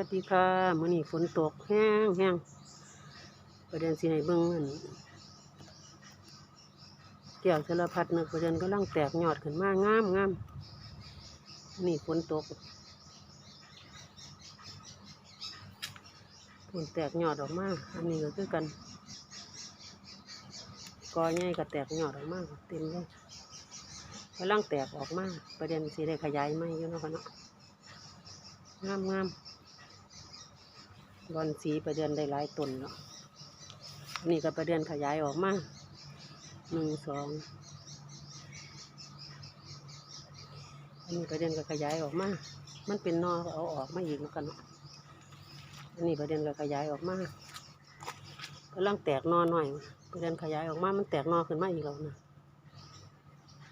วัสดีค่ะมื้อนี้ฝนตกแห้งแห้งประเด็นสิให้เบิ่งอันแก้วสารพัดนึกประเด็นกำลังแตกยอดขึ้นมากงามงามนี่ฝนตกฝนแตกยอดออกมาอันนี้ก็คือกันกอใหญ่ก็แตกยอดออกมาเต็มเลยกำลังแตกออกมาประเด็นสิได้ขยายไหมอยู่เนะคะเนาะงามงาม บอนสีประเดือนได้หลายตนเนาะอันนี่ก็ประเดือนขยายออกมาหนึ่งสองอันนี้ประเดือนก็ขยายออกมา มันเป็นนอก็เอาออกมาอีกแล้วกันเนาะอันนี้ประเดือนก็ขยายออกมากำลังแตกนอหน่อย ประเดือนขยายออกมา มันแตกนอขึ้นมาอีกแล้วนะ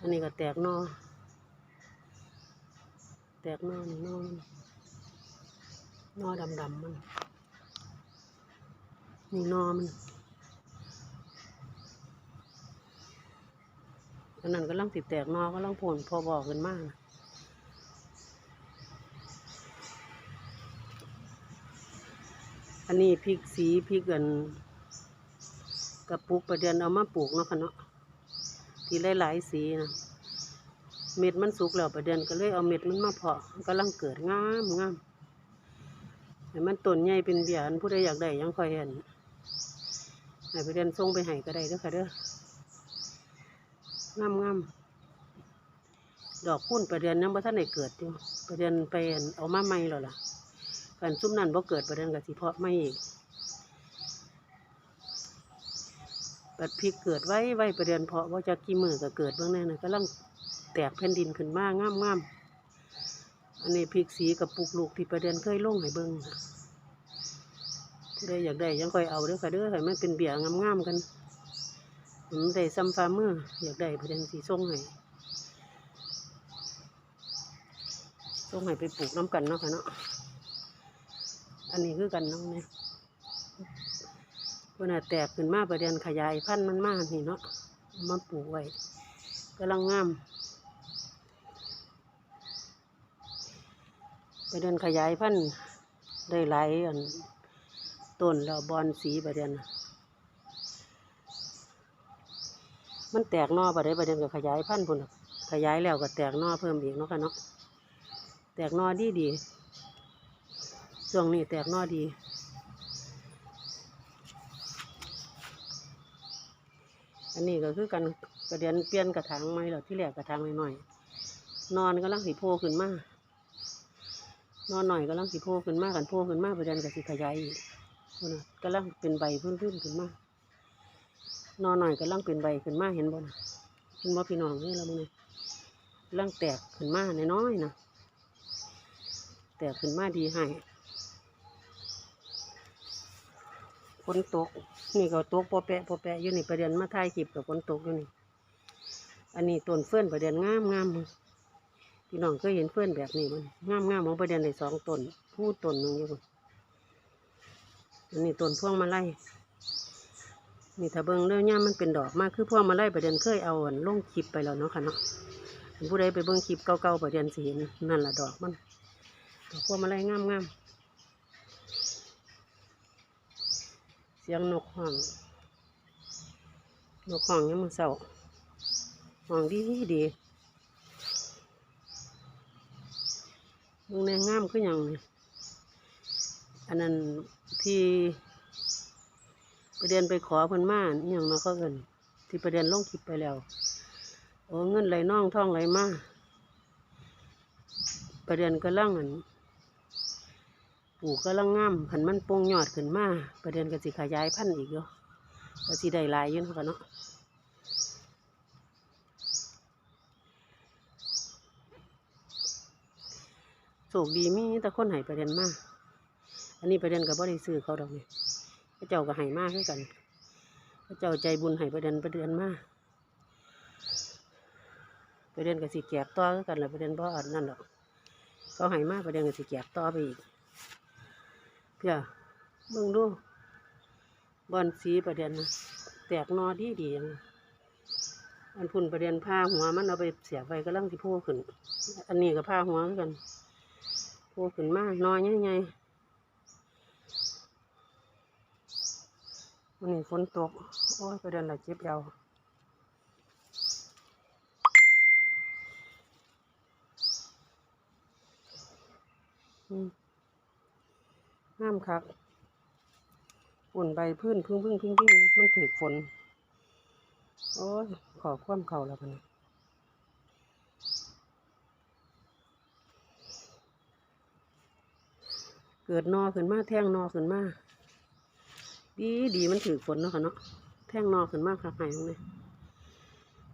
อันนี้ก็แตกนอ แตกนอนี่นอนนอดำๆมัน นี่นอมันอันนั้นก็ลังติดแตกนอก็ลังผลพอบอกกันมากนะอันนี้พริกสีพริกกันกระปุกประเดือนเอามาปลูกเนาะค่ะเนาะที่หลายๆสีนะเม็ดมันสุกแล้วประเดือนก็เลยเอาเม็ดมันมาเพาะกำลังเกิดงามงามให้มันต้นใหญ่เป็นเบียนผู้ใดอยากได้ยังคอยเห็น ให้ไปเรียนส่งไปให้ก็ได้เด้อค่ะเด้องามงามดอกพุ่นประเด็นยังบ่ท่านได้เกิดอยู่ประเด็นไปอั่นเอามาใหม่แล้วล่ะกันซุ้มนั่นบ่เกิดประเด็นก็สิเพาะไม่อีกปัดพริกเกิดไว้ไว้ประเด็นเพาะว่าจะกี่มือก็เกิดเบื้องแน่นะกำลังแตกแผ่นดินขึ้นมากงามงามอันนี้พริกสีกับปลูกลูกที่ประเด็นเคยลงให้เบิ่งค่ะ ผู้ใดอยากได้ยังค่อยเอาเด้อค่ะเด้อให้มันเป็นเบียร์งามๆกันผมได้ซ้ำฟ้ามืออยากได้ประเด็นสีส่งให้ส่งให้ไปปลูกน้ำกันเนาะค่ะเนาะอันนี้คือกันเนาะเนี่ยเพื่อนนะแตกขึ้นมาประเด็นขยายพันธุ์มันมากนี่เนาะมาปลูกไว้กำลังงามประเด็นขยายพันธุ์ได้หลายอัน ต้นแล้วบอนสีประเด็นมันแตกนอประเดี๋ยวประเด็นก็ขยายพันธุ์พุ่นขยายแล้วก็แตกนอเพิ่มอีกเนาะค่ะเนาะแตกนอดีดีช่วงนี้แตกนอดีอันนี้ก็คือกันประเด็นเปลี่ยนกระถางใหม่แล้วที่แรกกระถางหน่อยๆนอนก็ลังสีโพขึ้นมากนอนหน่อยก็ลังสีโพขึ้นมากกันโพขึ้นมากประเด็นก็สิขยายอีก พุ่นน่ะกำลังเป็นใบพื้นๆขึ้นมานอนหน่อยกำลังเป็นใบขึ้นมาเห็นบ่นะเห็นบ่พี่น้องนี่เราบ่เนี่ยกำลังแตกขึ้นมาน้อยๆนะแตกขึ้นมาดีให้ฝนตก นี่ก็ตกปอแปะปอแปะอยู่นี่ประเด็นมาถ่ายคลิปกับฝนตกอยู่นี่ อันนี้ต้นเฟื่อนประเด็นงามงามพี่น้องเคยเห็นเฟื่อนแบบนี้มันงามงามของประเด็นในสองต้น พูดต้นหนึ่งอยู่ อันนี้ต้นพวงมาลัยนี่ถ้าเบิ่งเรื่องย่ามมันเป็นดอกมากคือพวงมาลัยประเด็นเคยเอาอันลงคลิปไปแล้วเนาะค่ะเนาะผู้ใดไปเบิ่งคลิปเก่าๆประเด็นสิเห็นนั่นแหละดอกมันดอกพวงมาลัยงามๆเสียงนกห้องนกห้องยังมือเศร้าห้องดีดีเบิ่งแนงงามคือหยังอันนั้น ที่ประเด็นไปขอเพิ่นมาอย่างมาเขาเอินที่ประเด็นลงคลิปไปแล้ว โอ้เงินไหลน่องท่องไหลมาประเด็นก็ลังอันปลูกก็ลังงามขันมันปงยอดขึ้นมาประเด็นก็สิขยายพันธุ์อีกอยู่ก็สิได้ลายยืนกันเนาะโชคดีมีแต่คนให้ประเด็นมาก อันนี้ประเด็นกับบ่ได้ซื้อเขาดอกนี่พระเจ้าก็ให้มากด้วยกัน พระเจ้าใจบุญให้ประเด็นประเด็นมากประเด็นกับสีแกกต่อคือกันแหละประเด็นบ่อันนั่นหรอกเขาให้มากประเด็นกับสีแกกต่อไปอีกเพื่อเบิ่งดูบอนสีประเด็นแตกนอดีดีนะอันพุ่นประเด็นผ้าหัวมันเอาไปเสียบไว้ก็ลังที่โพขึ้น อันนี้ก็ผ้าหัวกันโพขึ้นมากนอใหญ่ๆ วันนี้ฝนตก โอ้ยไปเดินหลัเจ็บเอวอืมคักอุ่นใบพื้นพึ่งพึ่งพึ่งพึ่งมันถือฝน โอ้ย ขอความเข่าแล้วกันเกิดนอขึ้นมา แท่งนอขึ้นมา ดีดีมันถือฝนเนาะค่ะเนาะแท่งนอขึ้นมากค่ะหายตรงนี้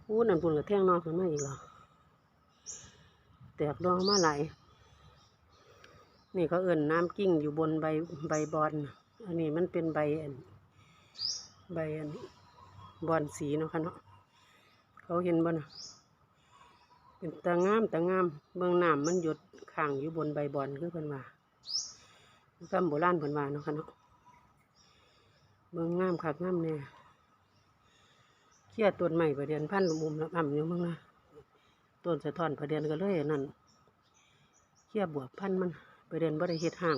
อู้นั่นปุ่นกับแท่งนอขึ้นมาอีกหรอแตกดอกมาหลนี่เขาเอิ่นน้ำกิ้งอยู่บนใบใบบอนน่ะอันนี้มันเป็นใบนใบอันบอนสีเนาะค่ะเนาะเขาเห็นบ่นะเป็นตางามตางามเบื้องน้ำมันหยดข้างอยู่บนใบบอนคือเพิ่นว่าคำโบราณเพิ่นว่าเนาะค่ะเนาะ เบิ่งงามคักงามแน่เชี่ยต้นใหม่ประเดียนพันธุ์มุมละอ่ำอยู่มึงนะต้นสะท้อนประเดียนก็เลยนั่นเชี่ยบวบพันมันประเดียนบ่ได้เฮ็ดห่าง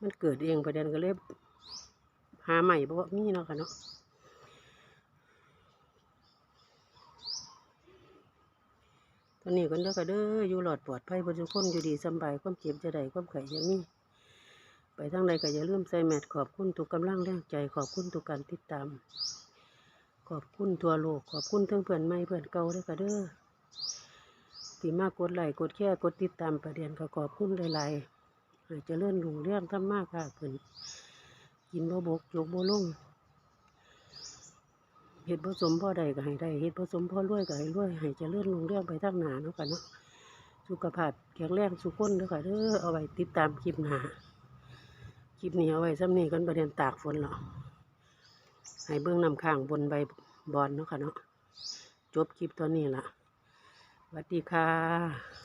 มันเกิดเองประเดียนก็เลยหาใหม่บ่มีเนาะค่ะเนาะตอนนี้กันเด้อค่ะเด้ออยู่หลอดปลอดภัยบนทุกคนอยู่ดีสบายความเจ็บจะได้ความไข่จะมี ไปทางใดก็อย่าลืมใส่แมทขอบคุณทุกกำลังแรงใจ ขอบคุณทุกการติดตาม ขอบคุณทั่วโลก ขอบคุณทั้งเพื่อนใหม่เพื่อนเก่าด้วยค่ะเด้อที่มากกดไลค์กดแค่กดติดตามประเด็นก็ขอบคุณหลายๆให้เจะเลื่อนลุงเรื่องทำมากค่ะขึ้นกินบ่บกยกบ่ลงเฮ็ดผสมพ่อใดก็ให้ได้เฮ็ดผสมพ่อรวยก็ให้รวยให้จะเลื่อนลงเรื่องไปทางหนาเนาะค่ะเนาะสุขภาพแข็งแรงสุขคนเด้อค่ะเด้อเอาไว้ติดตามคลิปหน้า ลิปนี้เอาไว้ซ้ำนี่กันประเด็นตากฝนเหรอให้เบื้องนำข้างบนใบบอนเนาะค่ะเนาะจบคลิปตอนนี้ละสวัสดีค่ะ